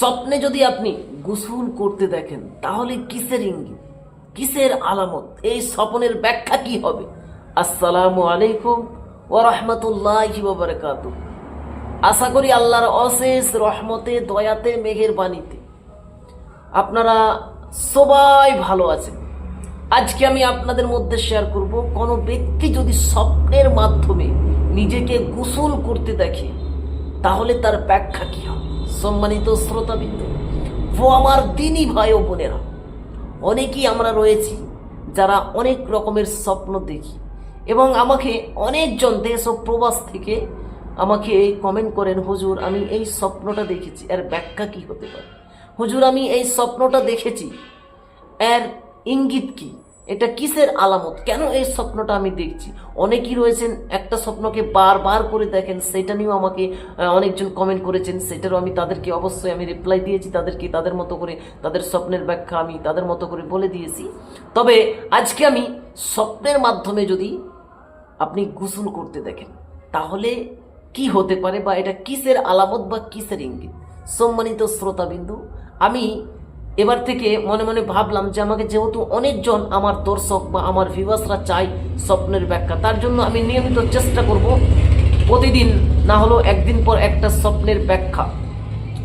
স্বপ্নে যদি আপনি গোসল করতে দেখেন, তাহলে কিসের ইঙ্গিত? কিসের আলামত? এই স্বপ্নের ব্যাখ্যা কি হবে? আসসালামু আলাইকুম ও রহমতুল্লাহ বারকাত আশা করি আল্লাহর অশেষ রহমতে, দয়াতে মেঘের বাণীতে আপনারা সবাই ভালো আছেন। আজকে আমি আপনাদের মধ্যে শেয়ার করব, কোনো ব্যক্তি যদি স্বপ্নের মাধ্যমে নিজেকে গোসল করতে দেখে তাহলে তার ব্যাখ্যা কি হবে? সম্মানিত শ্রোতাবৃন্দ, ও আমার দিনই ভাই ও বোনেরা, অনেকেই আমরা রয়েছি যারা অনেক রকমের স্বপ্ন দেখি এবং আমাকে অনেকজন দেশ ও প্রবাস থেকে আমাকে কমেন্ট করেন, হুজুর, আমি এই স্বপ্নটা দেখেছি, এর ব্যাখ্যা কি হতে পারে? হুজুর, আমি এই স্বপ্নটা দেখেছি, এর ইঙ্গিত কি? এটা কিসের আলামত? কেন এই স্বপ্নটা আমি দেখছি? অনেকেই রয়েছেন, একটা স্বপ্নকে বারবার করে দেখেন, সেটা নিয়েও আমাকে অনেকজন কমেন্ট করেছেন, সেটারও আমি তাদেরকে অবশ্যই আমি রিপ্লাই দিয়েছি, তাদেরকে তাদের মতো করে, তাদের স্বপ্নের ব্যাখ্যা আমি তাদের মতো করে বলে দিয়েছি। তবে আজকে আমি স্বপ্নের মাধ্যমে যদি আপনি গোসল করতে দেখেন, তাহলে কি হতে পারে বা এটা কিসের আলামত বা কিসের ইঙ্গিত? সম্মানিত শ্রোতাবিন্দু, আমি এবার থেকে মনে মনে ভাবলাম যে আমাকে যেহেতু অনেকজন আমার দর্শক বা আমার ভিউয়ার্সরা চাই স্বপ্নের ব্যাখ্যা, তার জন্য আমি নিয়মিত চেষ্টা করব প্রতিদিন না হলেও একদিন পর একটা স্বপ্নের ব্যাখ্যা।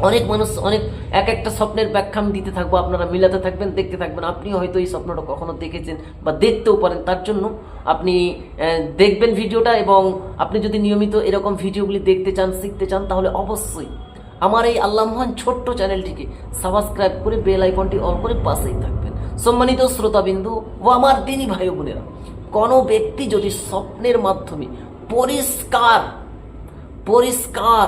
অনেক মানুষ, অনেক, এক একটা স্বপ্নের ব্যাখ্যা আমি দিতে থাকব, আপনারা মিলাতে থাকবেন, দেখতে থাকবেন। আপনিও হয়তো এই স্বপ্নটা কখনো দেখেছেন বা দেখতেও পারেন, তার জন্য আপনি দেখবেন ভিডিওটা এবং আপনি যদি নিয়মিত এরকম ভিডিওগুলি দেখতে চান, শিখতে চান, তাহলে অবশ্যই আমার এই আল্লাহ মহান ছোট্ট চ্যানেলটিকে সাবস্ক্রাইব করে বেল আইকনটি অন করে পাশেই থাকবেন। সম্মানিত শ্রোতাবিন্দু ও আমার দিনী ভাই বোনেরা, কোনো ব্যক্তি যদি স্বপ্নের মাধ্যমে পরিষ্কার পরিষ্কার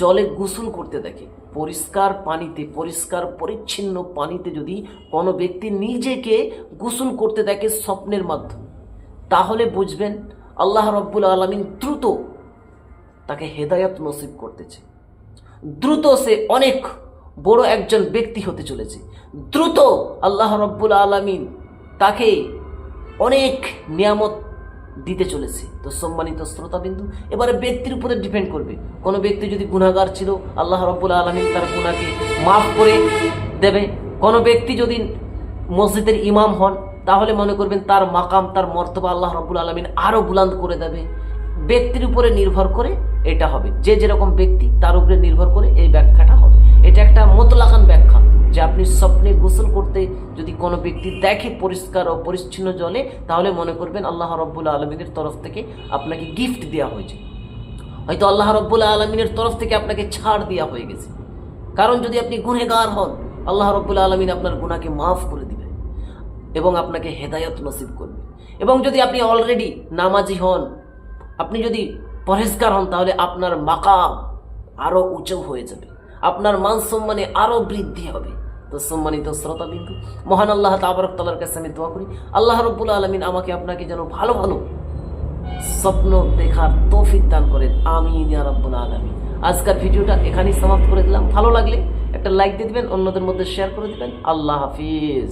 জলে গোসল করতে দেখে, পরিষ্কার পানিতে, পরিষ্কার পরিচ্ছন্ন পানিতে যদি কোনো ব্যক্তি নিজেকে গোসল করতে দেখে স্বপ্নের মাধ্যমে, তাহলে বুঝবেন আল্লাহ রব্বুল আলমিন দ্রুত তাকে হেদায়ত নসিব করতেছে। দ্রুত সে অনেক বড় একজন ব্যক্তি হতে চলেছে। দ্রুত আল্লাহ রব্বুল আলমিন তাকে অনেক নিয়ামত দিতে চলেছে। তো সম্মানিত শ্রোতাবিন্দু, এবারে ব্যক্তির উপরে ডিপেন্ড করবে। কোনো ব্যক্তি যদি গুণাগার ছিল, আল্লাহ রব্বুল আলমিন তার গুণাকে মাফ করে দেবে। কোনো ব্যক্তি যদি মসজিদের ইমাম হন, তাহলে মনে করবেন তার মাকাম, তার মর্তবা আল্লাহ রব্বুল আলমিন আরও বুলান্দ করে দেবে। ব্যক্তির উপরে নির্ভর করে এটা হবে। যে যেরকম ব্যক্তি, তার উপরে নির্ভর করে এই ব্যাখ্যাটা হবে। এটা একটা মতলাকান ব্যাখ্যা যে আপনি স্বপ্নে গোসল করতে যদি কোনো ব্যক্তি দেখে পরিষ্কার ও পরিচ্ছন্ন জলে, তাহলে মনে করবেন আল্লাহ রব্বুল আলমিনের তরফ থেকে আপনাকে গিফট দেওয়া হয়েছে। হয়তো আল্লাহ রব্বুল আলমিনের তরফ থেকে আপনাকে ছাড় দেওয়া হয়ে গেছে। কারণ যদি আপনি গুনেগার হন, আল্লাহ রব্বুল আলমিন আপনার গুনাকে মাফ করে দিবেন এবং আপনাকে হেদায়ত নসিব করবে। এবং যদি আপনি অলরেডি নামাজি হন আপনি যদি পরেজগার হন, তাহলে আপনার মাকাম আরও উঁচু হয়ে যাবে। আপনার মান সম্মানে আরও বৃদ্ধি হবে। তো সম্মানিত শ্রোতা বিন্দু মহান আল্লাহ তাবরক তালার কাছে আমি দোয়া করি। আল্লাহ রব্বুল আলমিন আমাকে আপনাকে যেন ভালো ভালো স্বপ্ন দেখার তৌফিক দান করেন। আমিন রাব্বুল আলামিন। আজকের ভিডিওটা এখানেই সমাপ্ত করে দিলাম। ভালো লাগলে একটা লাইক দিয়ে দিবেন, অন্যদের মধ্যে শেয়ার করে দিবেন। আল্লাহ হাফিজ।